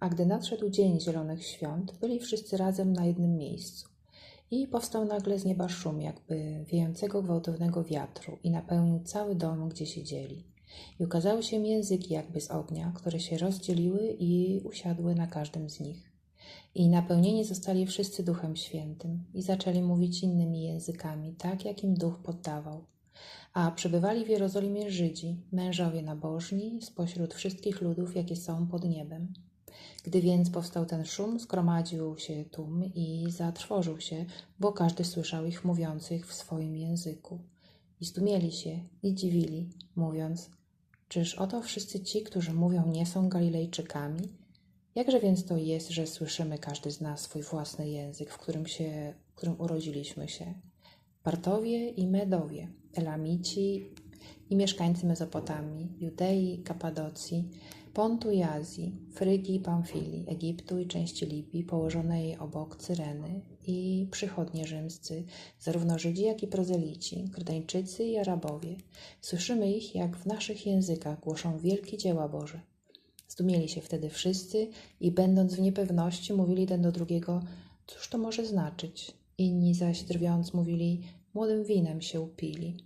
A gdy nadszedł dzień Zielonych Świąt, byli wszyscy razem na jednym miejscu. I powstał nagle z nieba szum, jakby wiejącego gwałtownego wiatru, i napełnił cały dom, gdzie siedzieli. I ukazały się języki jakby z ognia, które się rozdzieliły i usiadły na każdym z nich. I napełnieni zostali wszyscy Duchem Świętym i zaczęli mówić innymi językami, tak jak im Duch poddawał. A przebywali w Jerozolimie Żydzi, mężowie nabożni, spośród wszystkich ludów, jakie są pod niebem. Gdy więc powstał ten szum, zgromadził się tłum i zatrwożył się, bo każdy słyszał ich mówiących w swoim języku. I zdumieli się i dziwili, mówiąc, czyż oto wszyscy ci, którzy mówią, nie są Galilejczykami? Jakże więc to jest, że słyszymy każdy z nas swój własny język, w którym, się, w którym urodziliśmy się? Partowie i Medowie, Elamici i mieszkańcy Mezopotamii, Judei, Kapadocji, Pontu i Azji, Frygii i Pamfilii, Egiptu i części Libii, położonej obok Cyreny i przychodnie rzymscy, zarówno Żydzi, jak i prozelici, Krydańczycy i Arabowie. Słyszymy ich, jak w naszych językach głoszą wielkie dzieła Boże. Zdumieli się wtedy wszyscy i będąc w niepewności mówili jeden do drugiego, cóż to może znaczyć? Inni zaś drwiąc mówili, młodym winem się upili.